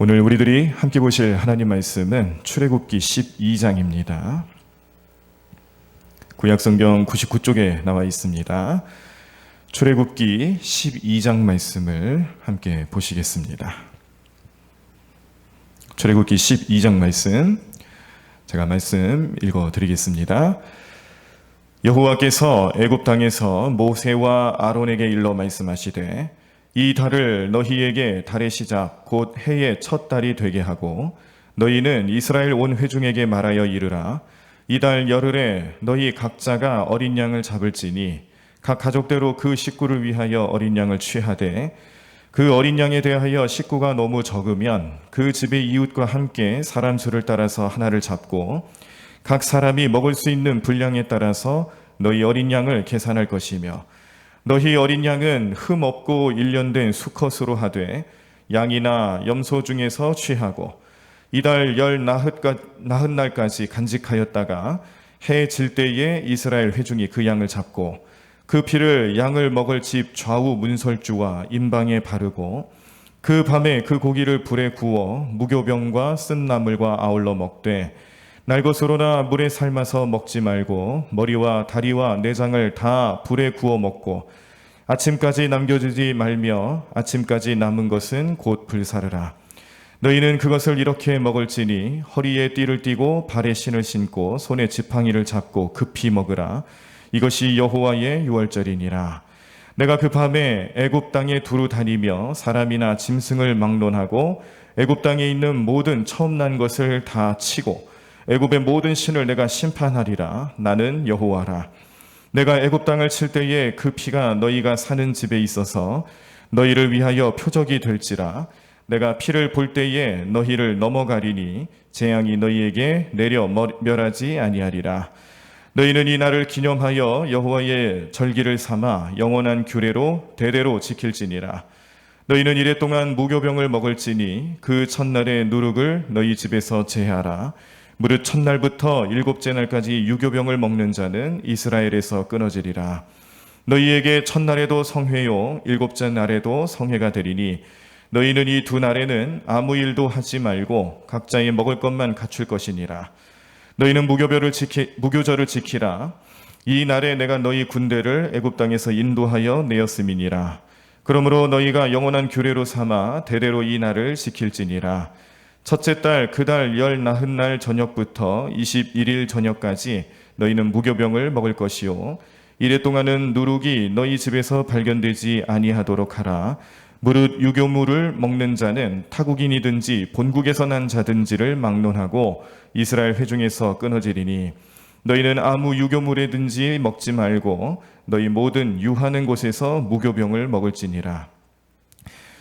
오늘 우리들이 함께 보실 하나님 말씀은 출애굽기 12장입니다. 구약 성경 99쪽에 나와 있습니다. 출애굽기 12장 말씀을 함께 보시겠습니다. 출애굽기 12장 말씀 제가 말씀 읽어 드리겠습니다. 여호와께서 애굽 땅에서 모세와 아론에게 일러 말씀하시되 이 달을 너희에게 달의 시작 곧 해의 첫 달이 되게 하고 너희는 이스라엘 온 회중에게 말하여 이르라. 이 달 열흘에 너희 각자가 어린 양을 잡을지니 각 가족대로 그 식구를 위하여 어린 양을 취하되 그 어린 양에 대하여 식구가 너무 적으면 그 집의 이웃과 함께 사람 수를 따라서 하나를 잡고 각 사람이 먹을 수 있는 분량에 따라서 너희 어린 양을 계산할 것이며 너희 어린 양은 흠 없고 일련된 수컷으로 하되 양이나 염소 중에서 취하고 이달 열 나흔 날까지 간직하였다가 해 질 때에 이스라엘 회중이 그 양을 잡고 그 피를 양을 먹을 집 좌우 문설주와 임방에 바르고 그 밤에 그 고기를 불에 구워 무교병과 쓴 나물과 아울러 먹되 날 것으로나 물에 삶아서 먹지 말고 머리와 다리와 내장을 다 불에 구워 먹고 아침까지 남겨주지 말며 아침까지 남은 것은 곧 불사르라. 너희는 그것을 이렇게 먹을지니 허리에 띠를 띠고 발에 신을 신고 손에 지팡이를 잡고 급히 먹으라. 이것이 여호와의 유월절이니라. 내가 그 밤에 애굽 땅에 두루 다니며 사람이나 짐승을 막론하고 애굽 땅에 있는 모든 처음 난 것을 다 치고 애굽의 모든 신을 내가 심판하리라. 나는 여호와라. 내가 애굽 땅을 칠 때에 그 피가 너희가 사는 집에 있어서 너희를 위하여 표적이 될지라. 내가 피를 볼 때에 너희를 넘어가리니 재앙이 너희에게 내려 멸하지 아니하리라. 너희는 이 날을 기념하여 여호와의 절기를 삼아 영원한 규례로 대대로 지킬지니라. 너희는 이래 동안 무교병을 먹을지니 그 첫날의 누룩을 너희 집에서 제하라. 무릇 첫날부터 일곱째 날까지 유교병을 먹는 자는 이스라엘에서 끊어지리라. 너희에게 첫날에도 성회요 일곱째 날에도 성회가 되리니 너희는 이 두 날에는 아무 일도 하지 말고 각자의 먹을 것만 갖출 것이니라. 너희는 무교별을 지키 무교절을 지키라. 이 날에 내가 너희 군대를 애굽 땅에서 인도하여 내었음이니라. 그러므로 너희가 영원한 규례로 삼아 대대로 이 날을 지킬지니라. 첫째 달그달 열 나흔 날 저녁부터 21일 저녁까지 너희는 무교병을 먹을 것이요. 이래 동안은 누룩이 너희 집에서 발견되지 아니하도록 하라. 무릇 유교물을 먹는 자는 타국인이든지 본국에서 난 자든지를 막론하고 이스라엘 회중에서 끊어지리니 너희는 아무 유교물에든지 먹지 말고 너희 모든 유하는 곳에서 무교병을 먹을지니라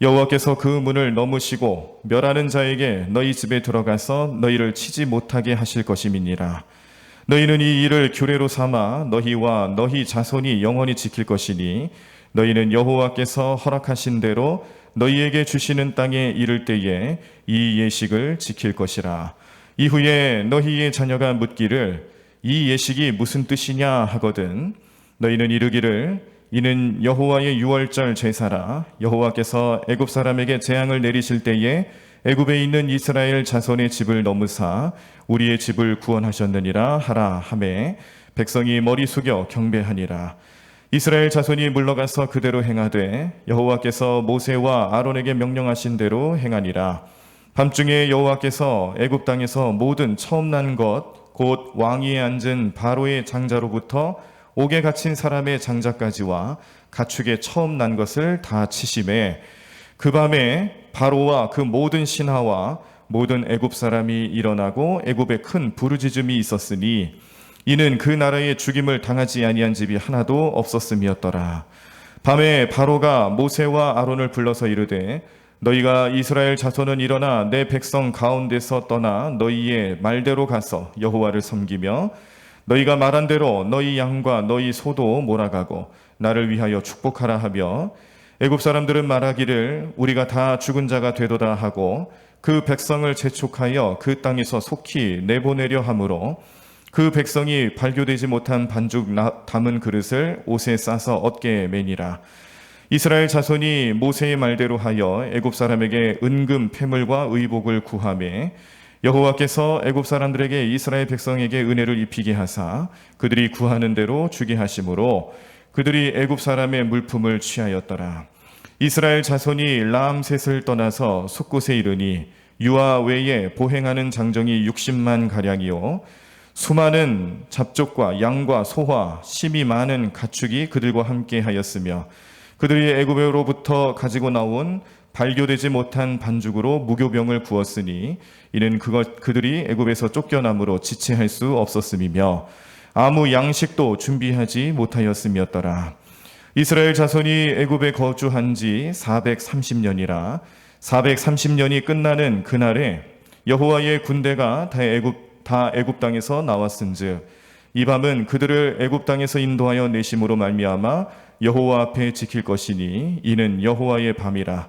여호와께서 그 문을 넘으시고 멸하는 자에게 너희 집에 들어가서 너희를 치지 못하게 하실 것임이니라. 너희는 이 일을 규례로 삼아 너희와 너희 자손이 영원히 지킬 것이니 너희는 여호와께서 허락하신 대로 너희에게 주시는 땅에 이를 때에 이 예식을 지킬 것이라. 이후에 너희의 자녀가 묻기를 이 예식이 무슨 뜻이냐 하거든 너희는 이르기를 이는 여호와의 유월절 제사라. 여호와께서 애굽 사람에게 재앙을 내리실 때에 애굽에 있는 이스라엘 자손의 집을 넘으사 우리의 집을 구원하셨느니라 하라 하매 백성이 머리 숙여 경배하니라. 이스라엘 자손이 물러가서 그대로 행하되 여호와께서 모세와 아론에게 명령하신 대로 행하니라. 밤중에 여호와께서 애굽 땅에서 모든 처음 난 것 곧 왕위에 앉은 바로의 장자로부터 옥에 갇힌 사람의 장자까지와 가축에 처음 난 것을 다 치심에 그 밤에 바로와 그 모든 신하와 모든 애굽 사람이 일어나고 애굽에 큰 부르짖음이 있었으니 이는 그 나라의 죽임을 당하지 아니한 집이 하나도 없었음이었더라. 밤에 바로가 모세와 아론을 불러서 이르되 너희가 이스라엘 자손은 일어나 내 백성 가운데서 떠나 너희의 말대로 가서 여호와를 섬기며 너희가 말한 대로 너희 양과 너희 소도 몰아가고 나를 위하여 축복하라 하며 애굽 사람들은 말하기를 우리가 다 죽은 자가 되도다 하고 그 백성을 재촉하여 그 땅에서 속히 내보내려 하므로 그 백성이 발교되지 못한 반죽 나- 담은 그릇을 옷에 싸서 어깨에 매니라. 이스라엘 자손이 모세의 말대로 하여 애굽 사람에게 은금 패물과 의복을 구하매 여호와께서 애굽 사람들에게 이스라엘 백성에게 은혜를 입히게 하사 그들이 구하는 대로 주게 하심으로 그들이 애굽 사람의 물품을 취하였더라. 이스라엘 자손이 라암셋을 떠나서 숫곳에 이르니 유아 외에 보행하는 장정이 60만 가량이요. 수많은 잡족과 양과 소와 심이 많은 가축이 그들과 함께 하였으며 그들이 애굽으로부터 가지고 나온 발교되지 못한 반죽으로 무교병을 구웠으니 이는 그것 그들이 애굽에서 쫓겨남으로 지체할 수 없었음이며 아무 양식도 준비하지 못하였음이었더라. 이스라엘 자손이 애굽에 거주한 지 430년이라 430년이 끝나는 그날에 여호와의 군대가 다 애굽 다 애굽 땅에서 나왔은즉 이 밤은 그들을 애굽 땅에서 인도하여 내심으로 말미암아 여호와 앞에 지킬 것이니 이는 여호와의 밤이라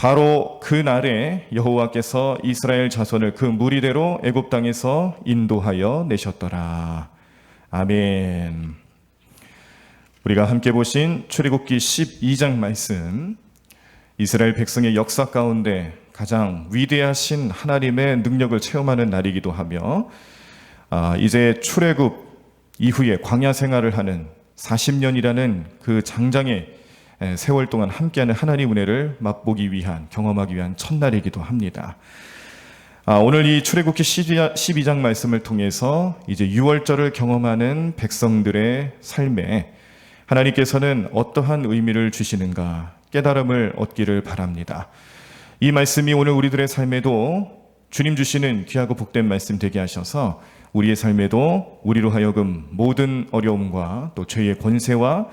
바로 그 날에 여호와께서 이스라엘 자손을 그 무리대로 애굽 땅에서 인도하여 내셨더라. 아멘. 우리가 함께 보신 출애굽기 12장 말씀 이스라엘 백성의 역사 가운데 가장 위대하신 하나님의 능력을 체험하는 날이기도 하며 아, 이제 출애굽 이후에 광야 생활을 하는 40년이라는 그 장장의 에, 세월 동안 함께하는 하나님 은혜를 맛보기 위한 경험하기 위한 첫날이기도 합니다. 아, 오늘 이 출애굽기 12장 말씀을 통해서 이제 6월절을 경험하는 백성들의 삶에 하나님께서는 어떠한 의미를 주시는가 깨달음을 얻기를 바랍니다. 이 말씀이 오늘 우리들의 삶에도 주님 주시는 귀하고 복된 말씀 되게 하셔서 우리의 삶에도 우리로 하여금 모든 어려움과 또 죄의 권세와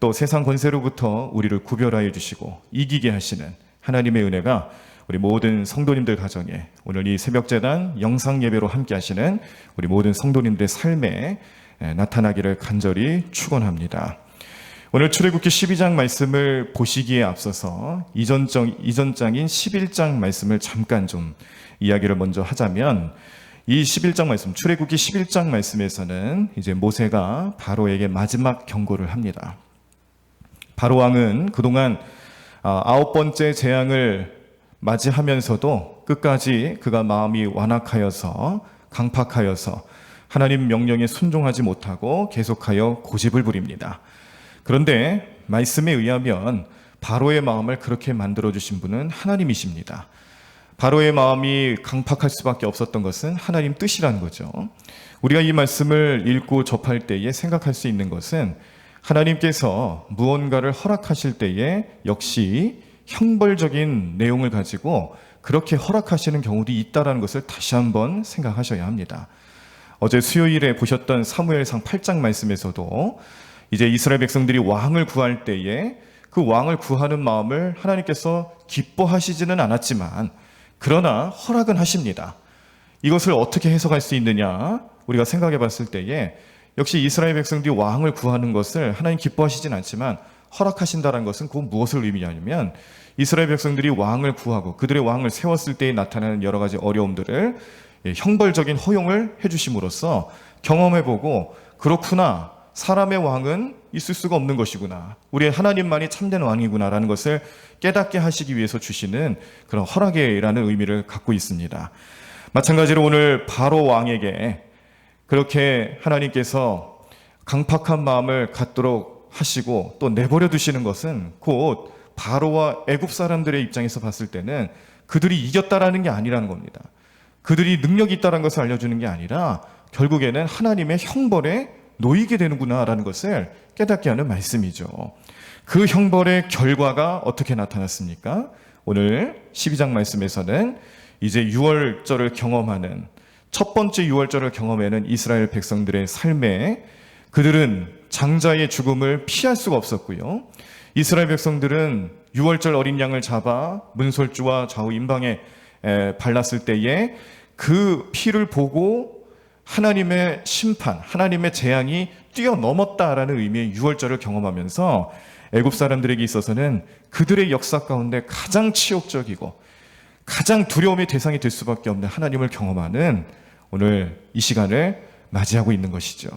또 세상 권세로부터 우리를 구별하여 주시고 이기게 하시는 하나님의 은혜가 우리 모든 성도님들 가정에 오늘 이 새벽 재단 영상 예배로 함께 하시는 우리 모든 성도님들의 삶에 에, 나타나기를 간절히 축원합니다. 오늘 출애굽기 12장 말씀을 보시기에 앞서서 이전장, 이전장인 11장 말씀을 잠깐 좀 이야기를 먼저 하자면 이 11장 말씀, 출애굽기 11장 말씀에서는 이제 모세가 바로에게 마지막 경고를 합니다. 바로 왕은 그동안 아, 아홉 번째 재앙을 맞이하면서도 끝까지 그가 마음이 완악하여서 강팍하여서 하나님 명령에 순종하지 못하고 계속하여 고집을 부립니다. 그런데 말씀에 의하면 바로의 마음을 그렇게 만들어 주신 분은 하나님이십니다. 바로의 마음이 강팍할 수밖에 없었던 것은 하나님 뜻이라는 거죠. 우리가 이 말씀을 읽고 접할 때에 생각할 수 있는 것은 하나님께서 무언가를 허락하실 때에 역시 형벌적인 내용을 가지고 그렇게 허락하시는 경우도 있다라는 것을 다시 한번 생각하셔야 합니다. 어제 수요일에 보셨던 사무엘상 8장 말씀에서도 이제 이스라엘 백성들이 왕을 구할 때에 그 왕을 구하는 마음을 하나님께서 기뻐하시지는 않았지만 그러나 허락은 하십니다. 이것을 어떻게 해석할 수 있느냐? 우리가 생각해 봤을 때에 역시 이스라엘 백성들이 왕을 구하는 것을 하나님 기뻐하시진 않지만 허락하신다는 것은 그 무엇을 의미하냐면 이스라엘 백성들이 왕을 구하고 그들의 왕을 세웠을 때에 나타나는 여러 가지 어려움들을 예, 형벌적인 허용을 해주심으로써 경험해보고 그렇구나 사람의 왕은 있을 수가 없는 것이구나 우리의 하나님만이 참된 왕이구나라는 것을 깨닫게 하시기 위해서 주시는 그런 허락이라는 의미를 갖고 있습니다. 마찬가지로 오늘 바로 왕에게 그렇게 하나님께서 강팍한 마음을 갖도록 하시고 또 내버려 두시는 것은 곧 바로와 애굽 사람들의 입장에서 봤을 때는 그들이 이겼다라는 게 아니라는 겁니다. 그들이 능력이 있다는 것을 알려주는 게 아니라 결국에는 하나님의 형벌에 놓이게 되는구나라는 것을 깨닫게 하는 말씀이죠. 그 형벌의 결과가 어떻게 나타났습니까? 오늘 12장 말씀에서는 이제 6월절을 경험하는 첫 번째 6월절을 경험하는 이스라엘 백성들의 삶에 그들은 장자의 죽음을 피할 수가 없었고요. 이스라엘 백성들은 6월절 어린 양을 잡아 문설주와 좌우 임방에 에, 발랐을 때에 그 피를 보고 하나님의 심판, 하나님의 재앙이 뛰어넘었다라는 의미의 6월절을 경험하면서 애굽 사람들에게 있어서는 그들의 역사 가운데 가장 치욕적이고 가장 두려움의 대상이 될 수밖에 없는 하나님을 경험하는 오늘 이 시간을 맞이하고 있는 것이죠.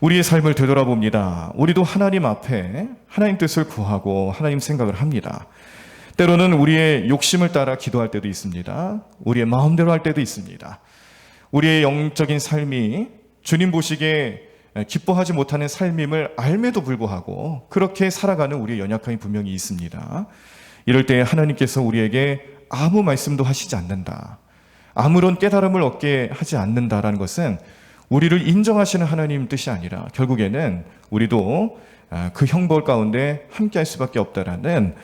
우리의 삶을 되돌아봅니다. 우리도 하나님 앞에 하나님 뜻을 구하고 하나님 생각을 합니다. 때로는 우리의 욕심을 따라 기도할 때도 있습니다. 우리의 마음대로 할 때도 있습니다. 우리의 영적인 삶이 주님 보시기에 기뻐하지 못하는 삶임을 알매도 불구하고 그렇게 살아가는 우리의 연약함이 분명히 있습니다. 이럴 때 하나님께서 우리에게 아무 말씀도 하시지 않는다. 아무런 깨달음을 얻게 하지 않는다라는 것은 우리를 인정하시는 하나님 뜻이 아니라 결국에는 우리도 아, 그 형벌 가운데 함께 할 수밖에 없다라는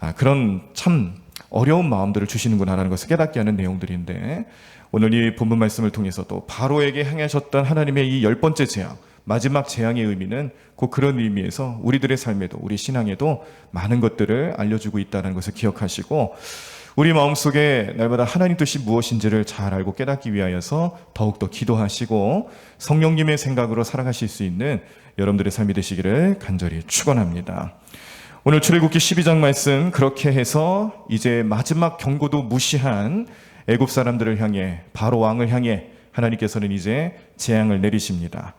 아, 그런 참 어려운 마음들을 주시는구나라는 것을 깨닫게 하는 내용들인데 오늘 이 본문 말씀을 통해서도 바로에게 행하셨던 하나님의 이 열 번째 재앙 마지막 재앙의 의미는 곧 그런 의미에서 우리들의 삶에도 우리 신앙에도 많은 것들을 알려주고 있다는 것을 기억하시고 우리 마음속에 날마다 하나님 뜻이 무엇인지를 잘 알고 깨닫기 위하여서 더욱더 기도하시고 성령님의 생각으로 살아가실 수 있는 여러분들의 삶이 되시기를 간절히 축원합니다. 오늘 출애굽기 12장 말씀 그렇게 해서 이제 마지막 경고도 무시한 애굽 사람들을 향해 바로 왕을 향해 하나님께서는 이제 재앙을 내리십니다.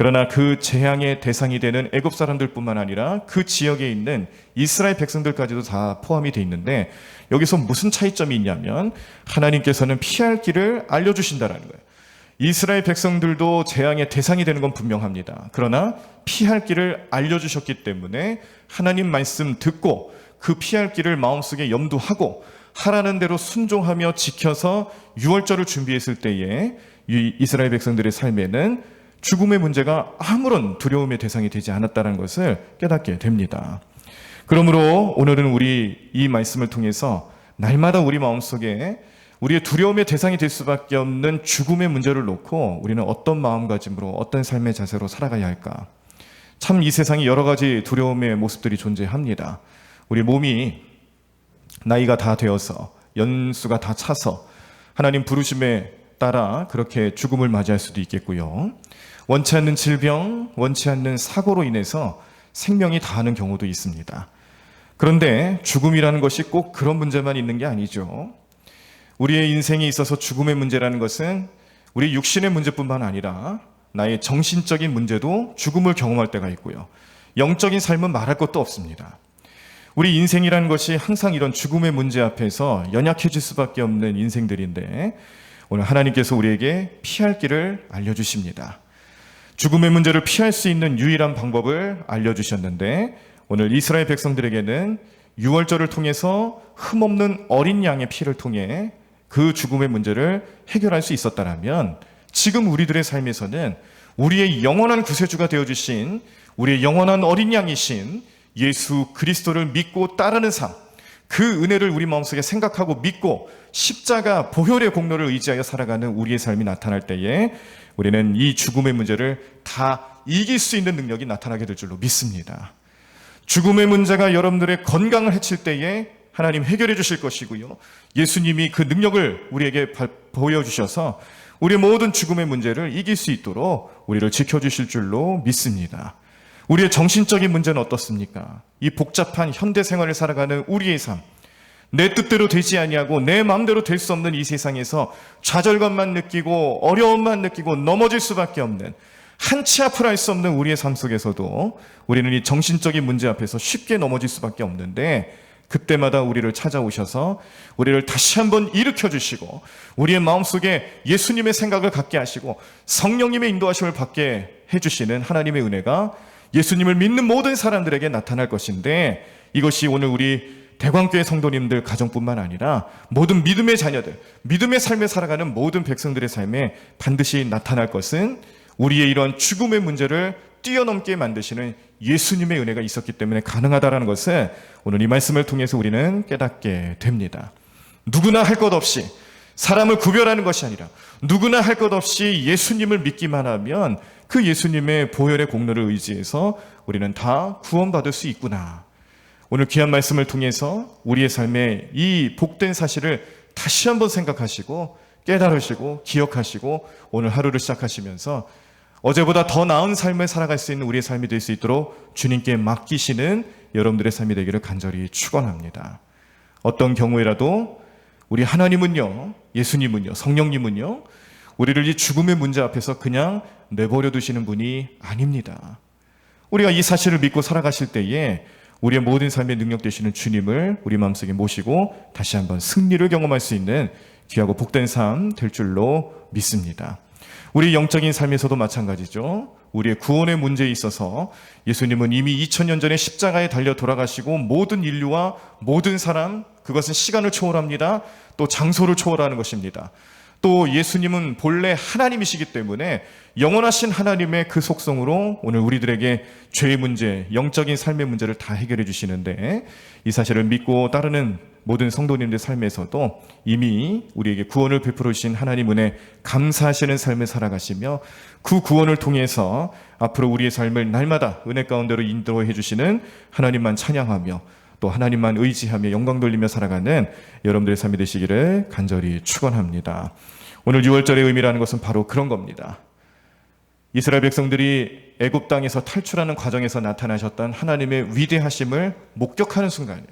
그러나 그 재앙의 대상이 되는 애굽 사람들뿐만 아니라 그 지역에 있는 이스라엘 백성들까지도 다 포함이 돼 있는데 여기서 무슨 차이점이 있냐면 하나님께서는 피할 길을 알려주신다라는 거예요. 이스라엘 백성들도 재앙의 대상이 되는 건 분명합니다. 그러나 피할 길을 알려주셨기 때문에 하나님 말씀 듣고 그 피할 길을 마음속에 염두하고 하라는 대로 순종하며 지켜서 유월절을 준비했을 때에 이 이스라엘 백성들의 삶에는 죽음의 문제가 아무런 두려움의 대상이 되지 않았다는 것을 깨닫게 됩니다. 그러므로 오늘은 우리 이 말씀을 통해서 날마다 우리 마음속에 우리의 두려움의 대상이 될 수밖에 없는 죽음의 문제를 놓고 우리는 어떤 마음가짐으로 어떤 삶의 자세로 살아가야 할까? 참 이 세상에 여러 가지 두려움의 모습들이 존재합니다. 우리 몸이 나이가 다 되어서 연수가 다 차서 하나님 부르심에 따라 그렇게 죽음을 맞이할 수도 있겠고요. 원치 않는 질병, 원치 않는 사고로 인해서 생명이 다하는 경우도 있습니다. 그런데 죽음이라는 것이 꼭 그런 문제만 있는 게 아니죠. 우리의 인생에 있어서 죽음의 문제라는 것은 우리 육신의 문제뿐만 아니라 나의 정신적인 문제도 죽음을 경험할 때가 있고요. 영적인 삶은 말할 것도 없습니다. 우리 인생이라는 것이 항상 이런 죽음의 문제 앞에서 연약해질 수밖에 없는 인생들인데 오늘 하나님께서 우리에게 피할 길을 알려주십니다. 죽음의 문제를 피할 수 있는 유일한 방법을 알려주셨는데 오늘 이스라엘 백성들에게는 유월절을 통해서 흠없는 어린 양의 피를 통해 그 죽음의 문제를 해결할 수 있었다라면 지금 우리들의 삶에서는 우리의 영원한 구세주가 되어 주신 우리의 영원한 어린 양이신 예수 그리스도를 믿고 따르는 삶, 그 은혜를 우리 마음속에 생각하고 믿고 십자가 보혈의 공로를 의지하여 살아가는 우리의 삶이 나타날 때에 우리는 이 죽음의 문제를 다 이길 수 있는 능력이 나타나게 될 줄로 믿습니다. 죽음의 문제가 여러분들의 건강을 해칠 때에 하나님 해결해 주실 것이고요. 예수님이 그 능력을 우리에게 보여주셔서 우리의 모든 죽음의 문제를 이길 수 있도록 우리를 지켜주실 줄로 믿습니다. 우리의 정신적인 문제는 어떻습니까? 이 복잡한 현대 생활을 살아가는 우리의 삶. 내 뜻대로 되지 아니하고 내 마음대로 될 수 없는 이 세상에서 좌절감만 느끼고 어려움만 느끼고 넘어질 수밖에 없는 한치 앞을 알 수 없는 우리의 삶 속에서도 우리는 이 정신적인 문제 앞에서 쉽게 넘어질 수밖에 없는데 그때마다 우리를 찾아오셔서 우리를 다시 한번 일으켜 주시고 우리의 마음속에 예수님의 생각을 갖게 하시고 성령님의 인도하심을 받게 해 주시는 하나님의 은혜가 예수님을 믿는 모든 사람들에게 나타날 것인데 이것이 오늘 우리 대광교회 성도님들 가정뿐만 아니라 모든 믿음의 자녀들, 믿음의 삶에 살아가는 모든 백성들의 삶에 반드시 나타날 것은 우리의 이런 죽음의 문제를 뛰어넘게 만드시는 예수님의 은혜가 있었기 때문에 가능하다라는 것을 오늘 이 말씀을 통해서 우리는 깨닫게 됩니다. 누구나 할 것 없이 사람을 구별하는 것이 아니라 누구나 할 것 없이 예수님을 믿기만 하면 그 예수님의 보혈의 공로를 의지해서 우리는 다 구원받을 수 있구나. 오늘 귀한 말씀을 통해서 우리의 삶에 이 복된 사실을 다시 한번 생각하시고 깨달으시고 기억하시고 오늘 하루를 시작하시면서 어제보다 더 나은 삶을 살아갈 수 있는 우리의 삶이 될 수 있도록 주님께 맡기시는 여러분들의 삶이 되기를 간절히 축원합니다. 어떤 경우에라도 우리 하나님은요, 예수님은요, 성령님은요, 우리를 이 죽음의 문제 앞에서 그냥 내버려 두시는 분이 아닙니다. 우리가 이 사실을 믿고 살아가실 때에 우리의 모든 삶의 능력 되시는 주님을 우리 마음속에 모시고 다시 한번 승리를 경험할 수 있는 귀하고 복된 삶 될 줄로 믿습니다. 우리 영적인 삶에서도 마찬가지죠. 우리의 구원의 문제에 있어서 예수님은 이미 2000년 전에 십자가에 달려 돌아가시고 모든 인류와 모든 사람 그것은 시간을 초월합니다. 또 장소를 초월하는 것입니다. 또 예수님은 본래 하나님이시기 때문에 영원하신 하나님의 그 속성으로 오늘 우리들에게 죄의 문제, 영적인 삶의 문제를 다 해결해 주시는데 이 사실을 믿고 따르는 모든 성도님들 삶에서도 이미 우리에게 구원을 베풀어 주신 하나님 은혜 감사하시는 삶을 살아가시며 그 구원을 통해서 앞으로 우리의 삶을 날마다 은혜 가운데로 인도해 주시는 하나님만 찬양하며 또 하나님만 의지하며 영광 돌리며 살아가는 여러분들의 삶이 되시기를 간절히 축원합니다. 오늘 6월절의 의미라는 것은 바로 그런 겁니다. 이스라엘 백성들이 애굽 땅에서 탈출하는 과정에서 나타나셨던 하나님의 위대하심을 목격하는 순간이에요.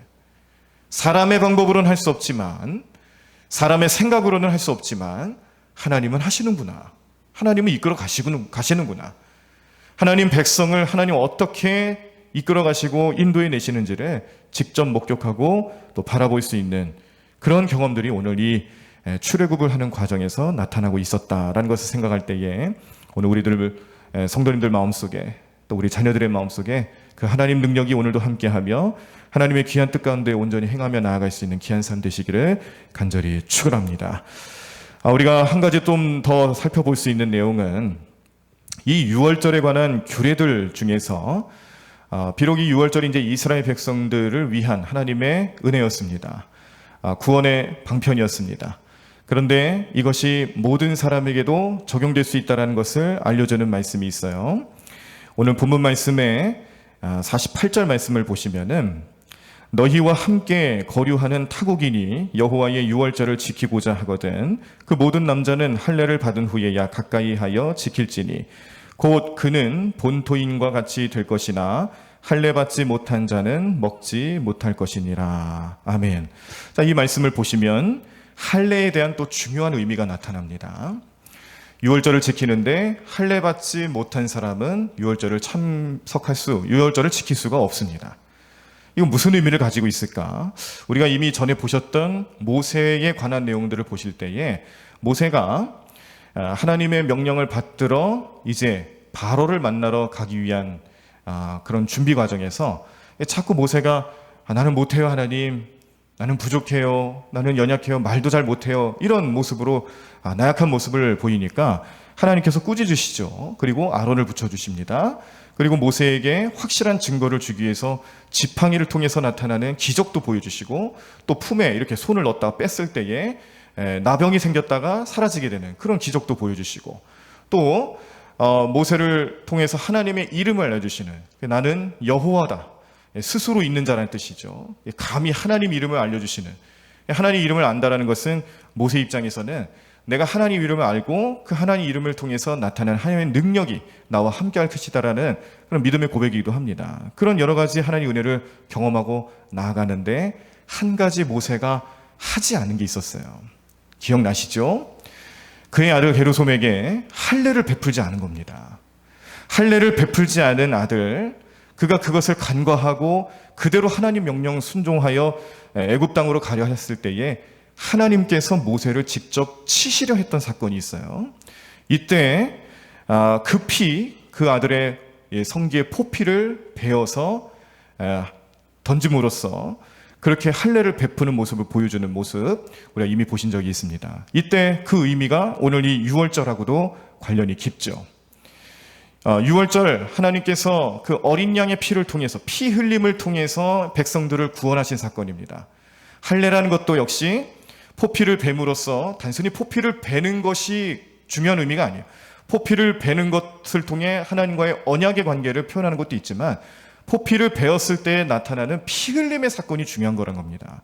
사람의 방법으로는 할 수 없지만 사람의 생각으로는 할 수 없지만 하나님은 하시는구나. 하나님은 이끌어 가시는구나. 하나님 백성을 하나님 어떻게 이끌어 가시고 인도해 내시는지를 직접 목격하고 또 바라볼 수 있는 그런 경험들이 오늘 이 출애굽을 하는 과정에서 나타나고 있었다라는 것을 생각할 때에 오늘 우리들 성도님들 마음속에 또 우리 자녀들의 마음속에 그 하나님 능력이 오늘도 함께하며 하나님의 귀한 뜻 가운데 온전히 행하며 나아갈 수 있는 귀한 삶 되시기를 간절히 축원합니다. 아, 우리가 한 가지 좀 더 살펴볼 수 있는 내용은 이 6월절에 관한 규례들 중에서 아, 비록 이 6월절이 이제 이스라엘 백성들을 위한 하나님의 은혜였습니다. 아, 구원의 방편이었습니다. 그런데 이것이 모든 사람에게도 적용될 수 있다는 것을 알려주는 말씀이 있어요. 오늘 본문 말씀에 48절 말씀을 보시면은 너희와 함께 거류하는 타국인이 여호와의 유월절을 지키고자 하거든 그 모든 남자는 할례를 받은 후에야 가까이 하여 지킬지니 곧 그는 본토인과 같이 될 것이나 할례 받지 못한 자는 먹지 못할 것이니라 아멘. 자, 이 말씀을 보시면 할례에 대한 또 중요한 의미가 나타납니다. 유월절을 지키는데 할례 받지 못한 사람은 유월절을 참석할 수, 유월절을 지킬 수가 없습니다. 이건 무슨 의미를 가지고 있을까? 우리가 이미 전에 보셨던 모세에 관한 내용들을 보실 때에 모세가 아, 하나님의 명령을 받들어 이제 바로를 만나러 가기 위한 아, 그런 준비 과정에서 자꾸 모세가 아, 나는 못해요 하나님. 나는 부족해요. 나는 연약해요. 말도 잘 못해요. 이런 모습으로 나약한 모습을 보이니까 하나님께서 꾸짖으시죠. 그리고 아론을 붙여주십니다. 그리고 모세에게 확실한 증거를 주기 위해서 지팡이를 통해서 나타나는 기적도 보여주시고 또 품에 이렇게 손을 넣었다가 뺐을 때에 나병이 생겼다가 사라지게 되는 그런 기적도 보여주시고 또 어, 모세를 통해서 하나님의 이름을 알려주시는 나는 여호와다 스스로 있는 자라는 뜻이죠 감히 하나님 이름을 알려주시는 하나님 이름을 안다라는 것은 모세 입장에서는 내가 하나님 이름을 알고 그 하나님 이름을 통해서 나타나는 하나님의 능력이 나와 함께할 것이다라는 그런 믿음의 고백이기도 합니다. 그런 여러 가지 하나님 은혜를 경험하고 나아가는데 한 가지 모세가 하지 않은 게 있었어요. 기억나시죠? 그의 아들 게르솜에게 할례를 베풀지 않은 겁니다. 할례를 베풀지 않은 아들, 그가 그것을 간과하고 그대로 하나님 명령 순종하여 애굽 땅으로 가려 했을 때에 하나님께서 모세를 직접 치시려 했던 사건이 있어요. 이때 아, 급히 그 아들의 예, 성기의 포피를 베어서 아, 던짐으로써 그렇게 할례를 베푸는 모습을 보여주는 모습 우리가 이미 보신 적이 있습니다. 이때 그 의미가 오늘 이 6월절하고도 관련이 깊죠. 어, 6월절 하나님께서 그 어린 양의 피를 통해서 피 흘림을 통해서 백성들을 구원하신 사건입니다. 할례라는 것도 역시 포피를 뱀으로써 단순히 포피를 베는 것이 중요한 의미가 아니에요. 포피를 베는 것을 통해 하나님과의 언약의 관계를 표현하는 것도 있지만 포피를 베었을 때 나타나는 피 흘림의 사건이 중요한 거란 겁니다.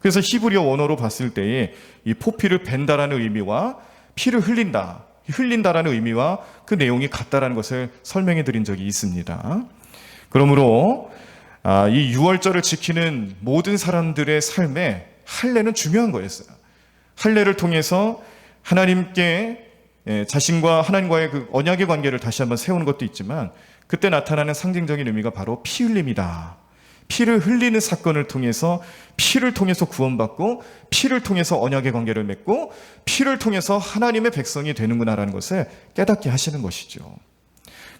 그래서 히브리어 원어로 봤을 때에 이 포피를 벤다라는 의미와 피를 흘린다, 흘린다라는 의미와 그 내용이 같다라는 것을 설명해 드린 적이 있습니다. 그러므로 아, 이 유월절을 지키는 모든 사람들의 삶에 할례는 중요한 거였어요. 할례를 통해서 하나님께 예, 자신과 하나님과의 그 언약의 관계를 다시 한번 세우는 것도 있지만 그때 나타나는 상징적인 의미가 바로 피 흘림이다. 피를 흘리는 사건을 통해서 피를 통해서 구원받고 피를 통해서 언약의 관계를 맺고 피를 통해서 하나님의 백성이 되는구나라는 것을 깨닫게 하시는 것이죠.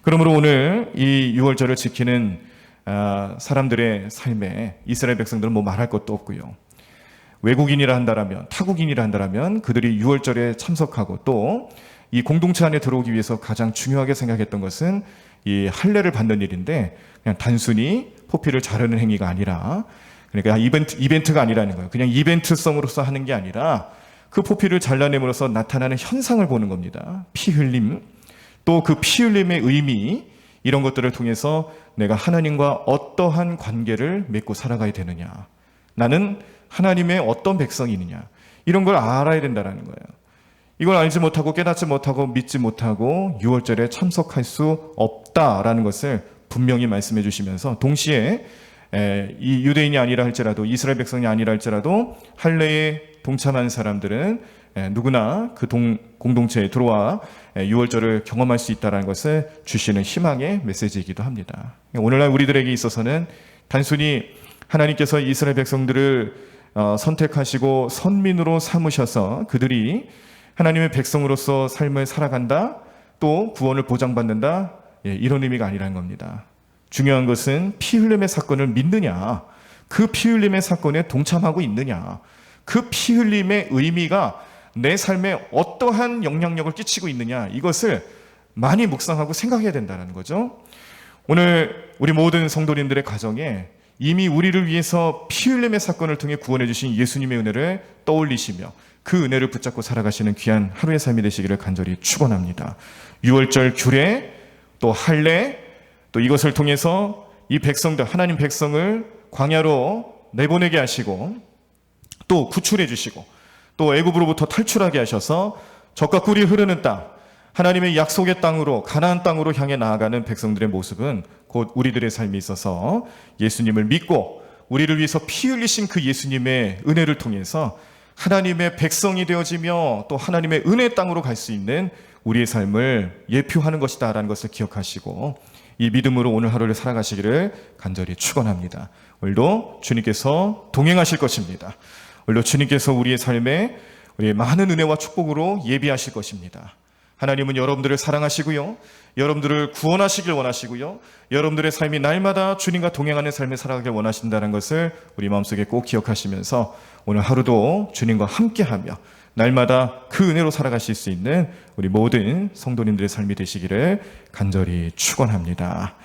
그러므로 오늘 이 6월절을 지키는 아, 사람들의 삶에 이스라엘 백성들은 뭐 말할 것도 없고요. 외국인이라 한다라면 타국인이라 한다라면 그들이 6월절에 참석하고 또 이 공동체 안에 들어오기 위해서 가장 중요하게 생각했던 것은 이 할례를 받는 일인데 그냥 단순히 포피를 자르는 행위가 아니라 그러니까 이벤트 이벤트가 아니라는 거예요. 그냥 이벤트성으로서 하는 게 아니라 그 포피를 잘라냄으로써 나타나는 현상을 보는 겁니다. 피 흘림 또 그 피 흘림의 의미 이런 것들을 통해서 내가 하나님과 어떠한 관계를 맺고 살아가야 되느냐. 나는 하나님의 어떤 백성이느냐. 이런 걸 알아야 된다라는 거예요. 이걸 알지 못하고 깨닫지 못하고 믿지 못하고 6월절에 참석할 수 없다라는 것을 분명히 말씀해 주시면서 동시에 에, 이 유대인이 아니라 할지라도 이스라엘 백성이 아니라 할지라도 할례에 동참한 사람들은 에, 누구나 그 동, 공동체에 들어와 에, 6월절을 경험할 수 있다는 것을 주시는 희망의 메시지이기도 합니다. 오늘날 우리들에게 있어서는 단순히 하나님께서 이스라엘 백성들을 어, 선택하시고 선민으로 삼으셔서 그들이 하나님의 백성으로서 삶을 살아간다, 또 구원을 보장받는다, 예, 이런 의미가 아니라는 겁니다. 중요한 것은 피 흘림의 사건을 믿느냐, 그 피 흘림의 사건에 동참하고 있느냐, 그 피 흘림의 의미가 내 삶에 어떠한 영향력을 끼치고 있느냐, 이것을 많이 묵상하고 생각해야 된다는 거죠. 오늘 우리 모든 성도님들의 가정에 이미 우리를 위해서 피 흘림의 사건을 통해 구원해 주신 예수님의 은혜를 떠올리시며 그 은혜를 붙잡고 살아가시는 귀한 하루의 삶이 되시기를 간절히 축원합니다. 6월절 규례 또 할례 또 이것을 통해서 이 백성들 하나님 백성을 광야로 내보내게 하시고 또 구출해 주시고 또 애굽으로부터 탈출하게 하셔서 적과 꿀이 흐르는 땅 하나님의 약속의 땅으로 가나안 땅으로 향해 나아가는 백성들의 모습은 곧 우리들의 삶에 있어서 예수님을 믿고 우리를 위해서 피 흘리신 그 예수님의 은혜를 통해서 하나님의 백성이 되어지며 또 하나님의 은혜 땅으로 갈 수 있는 우리의 삶을 예표하는 것이다라는 것을 기억하시고 이 믿음으로 오늘 하루를 살아가시기를 간절히 축원합니다. 오늘도 주님께서 동행하실 것입니다. 오늘도 주님께서 우리의 삶에 우리의 많은 은혜와 축복으로 예비하실 것입니다. 하나님은 여러분들을 사랑하시고요. 여러분들을 구원하시길 원하시고요. 여러분들의 삶이 날마다 주님과 동행하는 삶을 살아가길 원하신다는 것을 우리 마음속에 꼭 기억하시면서 오늘 하루도 주님과 함께하며 날마다 그 은혜로 살아가실 수 있는 우리 모든 성도님들의 삶이 되시기를 간절히 축원합니다.